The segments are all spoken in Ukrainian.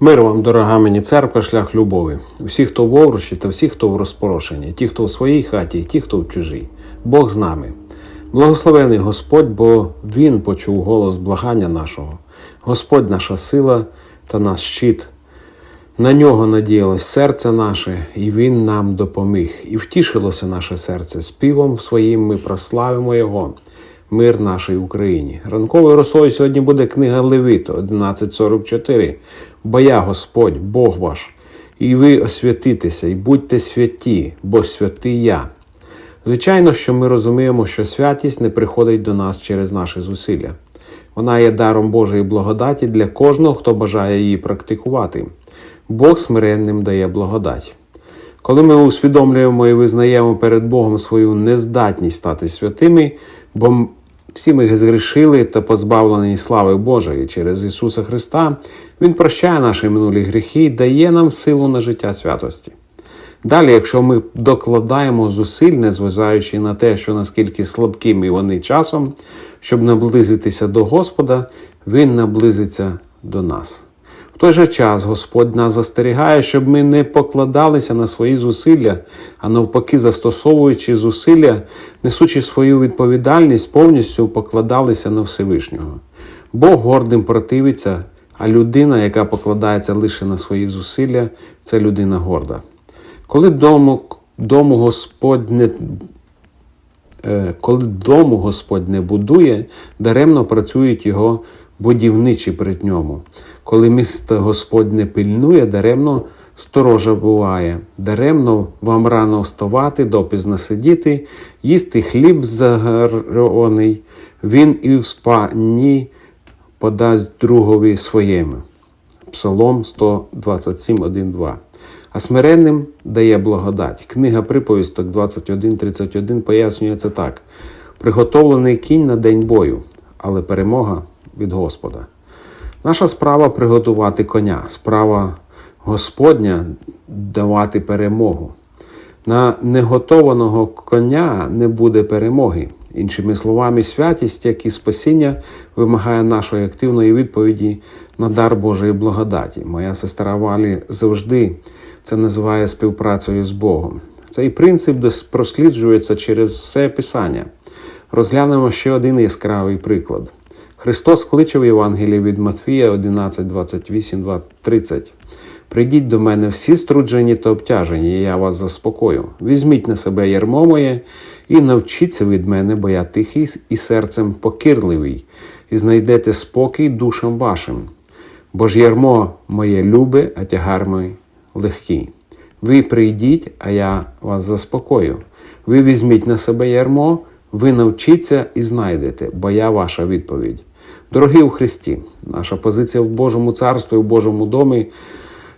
Мир вам, дорога мені церква, шлях любові. Усі, хто в овручі, та всі, хто в розпорошенні, ті, хто в своїй хаті, і ті, хто в чужій. Бог з нами. Благословений Господь, бо Він почув голос благання нашого. Господь наша сила та наш щит. На нього надіялось серце наше, і Він нам допоміг. І втішилося наше серце. Співом своїм ми прославимо Його. Мир нашій Україні. Ранковою росою сьогодні буде книга Левит 11.44. Бо я Господь, Бог ваш, і ви освятитеся, і будьте святі, бо святий я. Звичайно, що ми розуміємо, що святість не приходить до нас через наші зусилля. Вона є даром Божої благодаті для кожного, хто бажає її практикувати. Бог смиренним дає благодать. Коли ми усвідомлюємо і визнаємо перед Богом свою нездатність стати святими, бо всі ми згрішили та позбавлені слави Божої через Ісуса Христа, Він прощає наші минулі гріхи і дає нам силу на життя святості. Далі, якщо ми докладаємо зусиль, незважаючи на те, що наскільки слабкими вони часом, щоб наблизитися до Господа, Він наблизиться до нас. Той же час Господь нас застерігає, щоб ми не покладалися на свої зусилля, а навпаки, застосовуючи зусилля, несучи свою відповідальність, повністю покладалися на Всевишнього. Бог гордим противиться, а людина, яка покладається лише на свої зусилля, це людина горда. Коли дому, дому Господь не Е, коли дому Господь не будує, даремно працюють його будівничі перед ньому. Коли місто Господь не пильнує, даремно сторожа буває, даремно вам рано вставати, допізно сидіти, їсти хліб загарений, він і в спанні подасть другові своєму. Псалом 127, 1, 2. А смиренним дає благодать. Книга приповісток 21.31 пояснює це так: приготовлений кінь на день бою, але перемога від Господа. Наша справа приготувати коня, справа Господня давати перемогу. На неготованого коня не буде перемоги. Іншими словами, святість, як і спасіння, вимагає нашої активної відповіді на дар Божої благодаті. Моя сестра Валі завжди це називає співпрацею з Богом. Цей принцип просліджується через все Писання. Розглянемо ще один яскравий приклад. Христос кличе в Євангелії від Матфія 11, 28, 30. Прийдіть до мене всі струджені та обтяжені, і я вас заспокою. Візьміть на себе ярмо моє і навчіться від мене, бо я тихий і серцем покірливий, і знайдете спокій душам вашим. Бо ж ярмо моє любе, а тягар мій легкий. Ви прийдіть, а я вас заспокою. Ви візьміть на себе ярмо, ви навчіться і знайдете, бо я ваша відповідь. Дорогі у Христі, наша позиція в Божому царстві, в Божому домі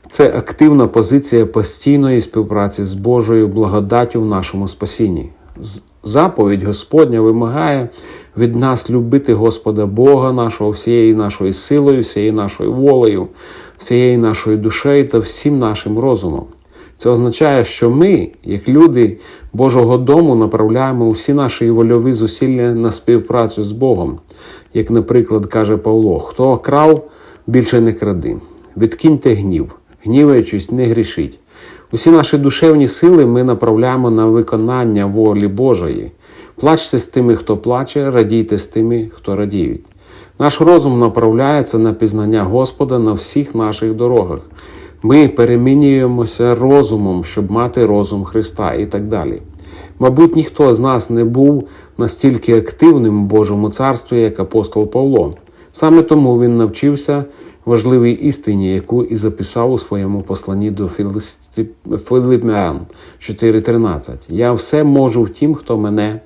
це активна позиція постійної співпраці з Божою благодаттю в нашому спасінні. Заповідь Господня вимагає від нас любити Господа Бога нашого всією нашою силою, всією нашою волею, всією нашою душею та всім нашим розумом. Це означає, що ми, як люди Божого дому, направляємо усі наші вольові зусилля на співпрацю з Богом. Як, наприклад, каже Павло: хто крав, більше не кради. Відкиньте гнів, гніваючись, не грішіть. Усі наші душевні сили ми направляємо на виконання волі Божої. Плачте з тими, хто плаче, радійте з тими, хто радіють. Наш розум направляється на пізнання Господа на всіх наших дорогах. Ми перемінюємося розумом, щоб мати розум Христа і так далі. Мабуть, ніхто з нас не був настільки активним у Божому царстві, як апостол Павло. Саме тому він навчився важливій істині, яку і записав у своєму посланні до Филиппян 4.13. Я все можу в тім, хто мене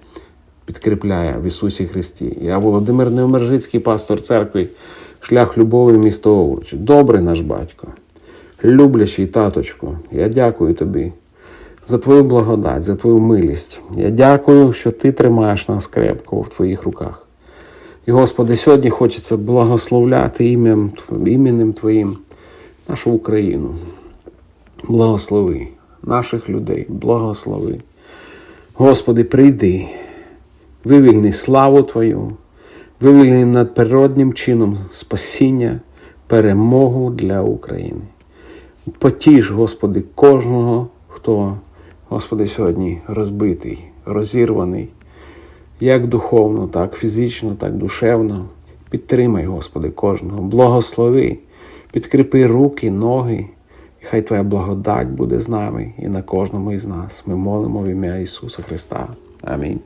підкріпляє в Ісусі Христі. Я Володимир Невмержицький, пастор церкви, шлях любові, місто Овруч. Добрий наш батько, люблячий таточку, я дякую тобі за твою благодать, за твою милість. Я дякую, що ти тримаєш нас крепко в твоїх руках. І, Господи, сьогодні хочеться благословляти ім'ям, іменем Твоїм нашу Україну. Благослови наших людей, благослови. Господи, прийди, вивільни славу Твою, вивільни надприродним чином спасіння, перемогу для України. Потіж, Господи, кожного, хто, Господи, сьогодні розбитий, розірваний, як духовно, так фізично, так душевно. Підтримай, Господи, кожного, благослови, підкріпи руки, ноги, і хай Твоя благодать буде з нами і на кожному із нас. Ми молимо в ім'я Ісуса Христа. Амінь.